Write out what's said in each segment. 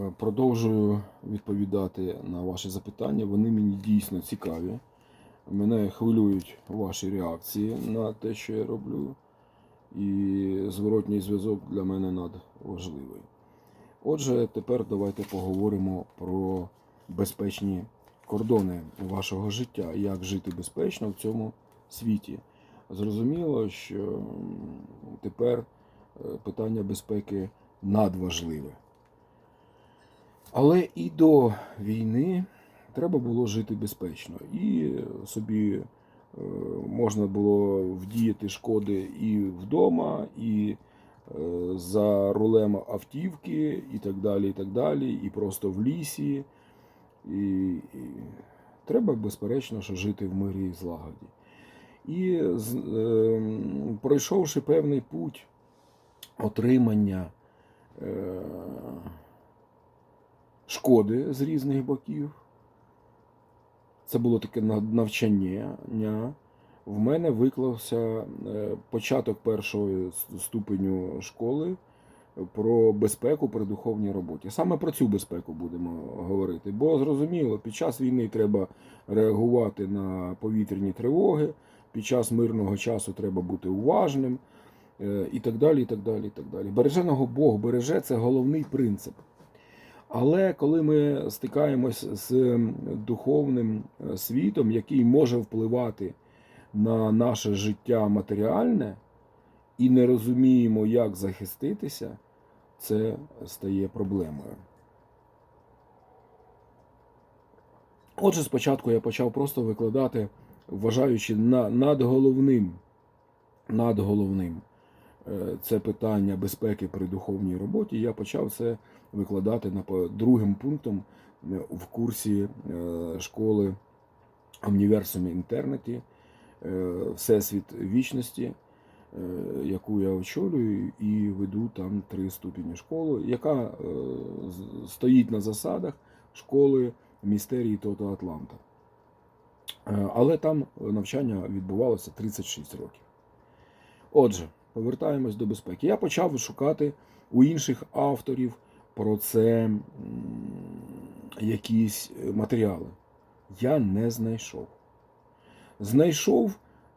Е, Продовжую відповідати на ваші запитання. Вони мені дійсно цікаві. Мене хвилюють ваші реакції на те, що я роблю. І зворотній зв'язок для мене надважливий. Отже, тепер давайте поговоримо про безпечні кордони вашого життя, як жити безпечно в цьому світі. Зрозуміло, що тепер е, питання безпеки надважливе. Але і до війни треба було жити безпечно. І собі е, можна було вдіяти шкоди і вдома, і е, за рулем автівки, і так далі, і так далі, і просто в лісі. І, і треба, безперечно, що жити в мирі і злагоді. І е, пройшовши певний путь отримання е, шкоди з різних боків, це було таке навчання. В мене виклався е, початок першого ступеню школи про безпеку при духовній роботі. Саме про цю безпеку будемо говорити. Бо зрозуміло, під час війни треба реагувати на повітряні тривоги, під час мирного часу треба бути уважним е, і так далі. і так далі, і так далі. Береженого Бог береже це головний принцип. Але коли ми стикаємось з духовним е, світом, який може впливати на наше життя матеріальне, і не розуміємо, як захиститися, це стає проблемою. Отже, спочатку я почав просто викладати, вважаючи на, над головним, над головним це питання безпеки при духовній роботі. Я почав це викладати на другим пунктом е, в курсі е, школи Omniversum Інтернеті, е, Всесвіт вічності, е, яку я очолюю і веду там три ступені школи, яка е, стоїть на засадах школи містерії Тото Атланта. Е, Але там навчання відбувалося 36 років. Отже, повертаємось до безпеки. Я почав шукати у інших авторів про це якісь е, матеріали. Я не знайшов. Знайшов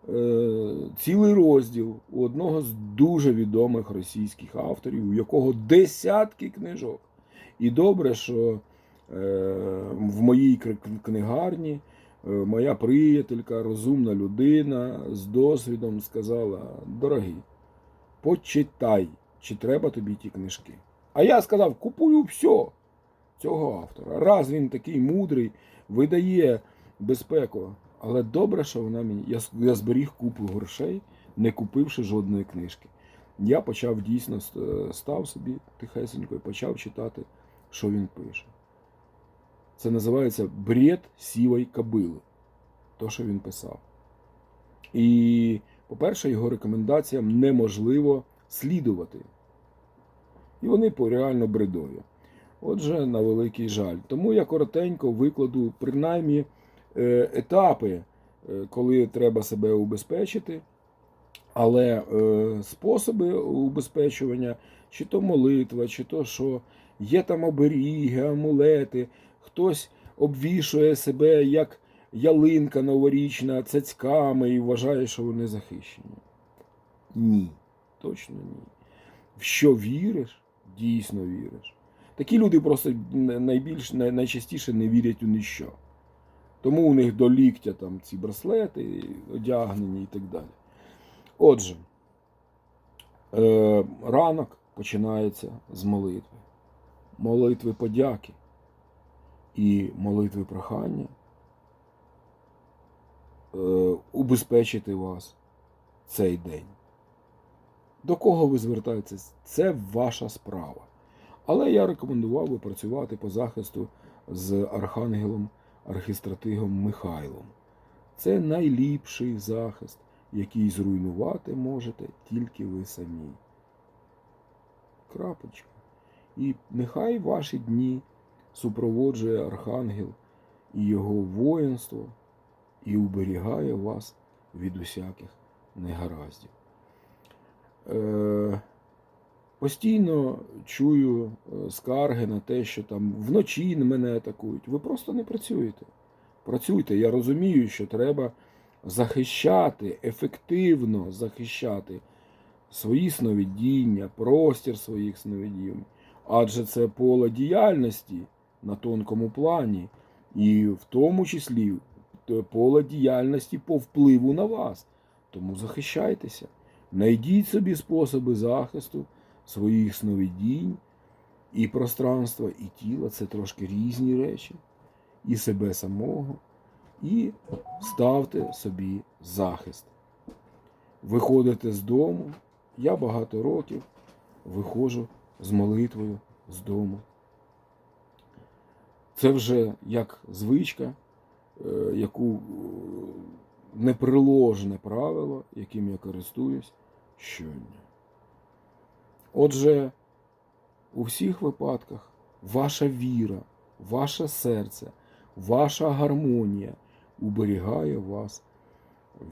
е, цілий розділ у одного з дуже відомих російських авторів, у якого десятки книжок. І добре, що е, в моїй книгарні е, моя приятелька, розумна людина з досвідом сказала: дорогий, почитай, чи треба тобі ті книжки. А я сказав: купую все цього автора. Раз він такий мудрий, видає безпеку. Але добре, що вона мені. Я, я зберіг купу грошей, не купивши жодної книжки. Я почав дійсно став собі тихесенько і почав читати, що він пише. Це називається бред сівої кобили. То, що він писав. І, по-перше, його рекомендаціям неможливо слідувати. І вони реально бредові. Отже, на великий жаль. Тому я коротенько викладу принаймні е, етапи, е, коли треба себе убезпечити, але е, способи убезпечування, чи то молитва, чи то що, є там оберіги, амулети, хтось обвішує себе як ялинка новорічна цяцьками і вважає, що вони захищені. Ні, точно ні. В що віриш, дійсно віриш. Такі люди просто найбільш найчастіше не вірять у ніщо. Тому у них до ліктя там ці браслети одягнені і так далі. Отже, е, ранок починається з молитви. Молитви подяки і молитви прохання убезпечити вас цей день. До кого ви звертаєтесь, це ваша справа. Але я рекомендував би працювати по захисту з архангелом архістратигом Михайлом. Це найліпший захист, який зруйнувати можете тільки ви самі. Крапочка. І нехай ваші дні супроводжує архангел і його воїнство, і уберігає вас від усяких негараздів. Е, Постійно чую е, скарги на те, що там вночі мене атакують. Ви просто не працюєте. Працюйте. Я розумію, що треба захищати, ефективно захищати свої сновидіння, простір своїх сновидінь. Адже це поле діяльності на тонкому плані, і в тому числі поле діяльності по впливу на вас. Тому захищайтеся. Найдіть собі способи захисту своїх сновидінь і пространства, і тіла це трошки різні речі, і себе самого, і ставте собі захист. Виходите з дому. Я багато років виходжу з молитвою з дому. Це вже як звичка, е, яку е, неприложне правило, яким я користуюсь щодня. Отже, у всіх випадках ваша віра, ваше серце, ваша гармонія уберігає вас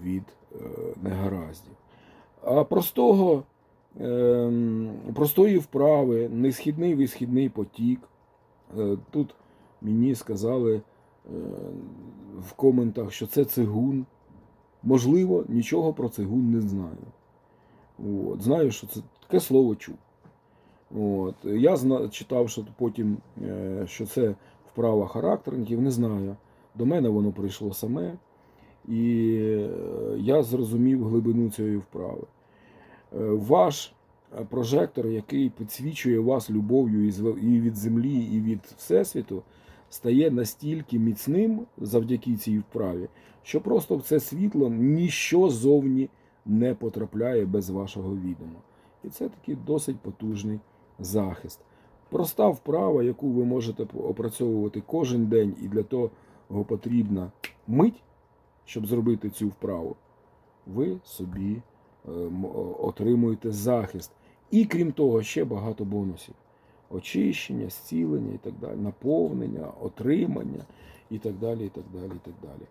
від е, негараздів. А простого, е, простої вправи, несхідний висхідний потік. Е, тут мені сказали е, в коментах, що це цигун. Можливо, нічого про цигун не знаю. От. Знаю, що це таке слово чув. От. Я зна, читав, що потім, е, що це вправа характерників, не знаю. До мене воно прийшло саме, і е, я зрозумів глибину цієї вправи. Е, Ваш прожектор, який підсвічує вас любов'ю і від землі, і від Всесвіту, стає настільки міцним завдяки цій вправі, що просто в це світло ніщо зовні не потрапляє без вашого відома. І це такий досить потужний захист. Проста вправа, яку ви можете опрацьовувати кожен день, і для того потрібна мить, щоб зробити цю вправу, ви собі е, отримуєте захист. І крім того, ще багато бонусів: очищення, зцілення і так далі, наповнення, отримання і так далі. І так далі, і так далі.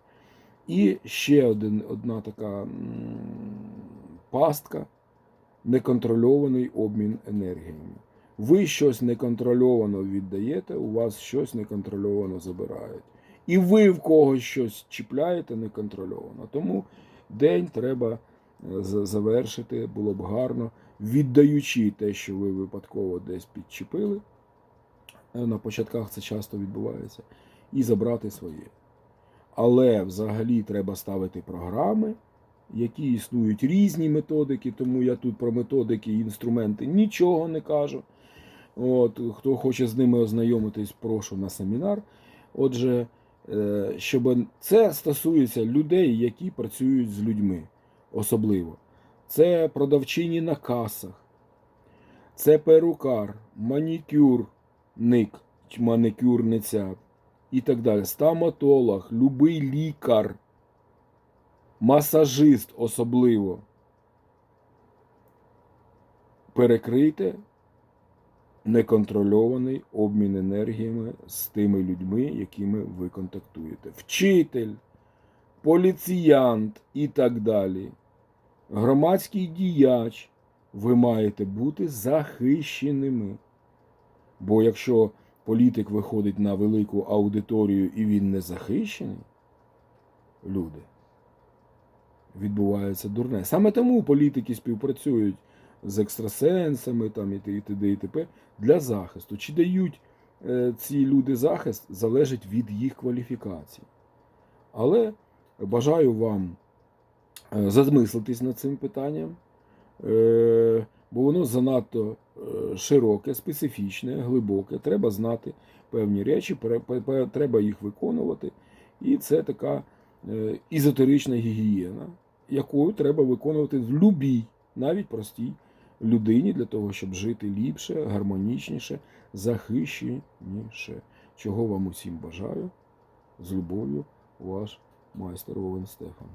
І ще один, одна така пастка неконтрольований обмін енергіями. Ви щось неконтрольовано віддаєте, у вас щось неконтрольовано забирають. І ви в когось щось чіпляєте неконтрольовано. Тому день треба е, завершити, було б гарно, віддаючи те, що ви випадково десь підчепили. Е, На початках це часто відбувається, і забрати своє. Але взагалі треба ставити програми, які існують різні методики, тому я тут про методики і інструменти нічого не кажу. От, хто хоче з ними ознайомитись, прошу на семінар. Отже, е, щоб це стосується людей, які працюють з людьми особливо. Це продавчині на касах, це перукар, манікюрник, маникюрниця і так далі. Стоматолог, любий лікар, масажист особливо. Перекрийте неконтрольований обмін енергіями з тими людьми, якими ви контактуєте. Вчитель, поліціянт і так далі. Громадський діяч. Ви маєте бути захищеними. Бо якщо політик виходить на велику аудиторію і він не захищений, люди, відбувається дурне. Саме тому політики співпрацюють з екстрасенсами там, і т.д. і т.п. для захисту. Чи дають е, ці люди захист, залежить від їх кваліфікації. Але бажаю вам е, замислитись над цим питанням, е, бо воно занадто е, широке, специфічне, глибоке. Треба знати певні речі, треба їх виконувати. І це така ізотерична гігієна, якою треба виконувати в любій, навіть простій людині для того, щоб жити ліпше, гармонічніше, захищеніше. Чого вам усім бажаю. З любов'ю, ваш майстер Овен Стефан.